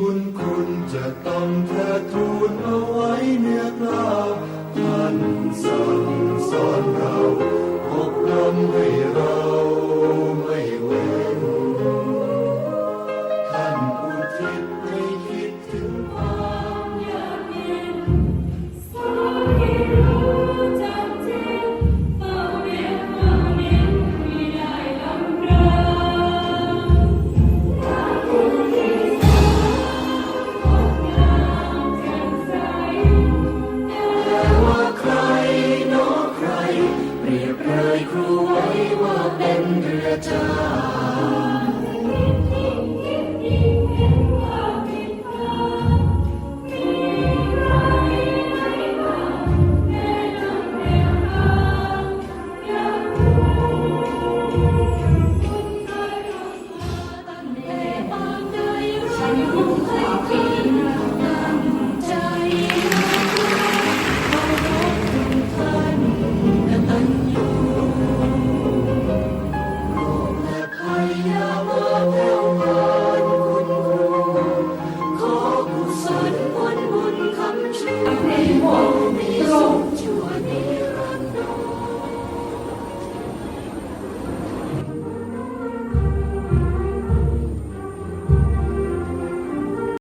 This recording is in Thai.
บุญคุณจะต้องเธอทูลเอาไว้เนื้อ ไว้ว่าเป็นเรือจ้า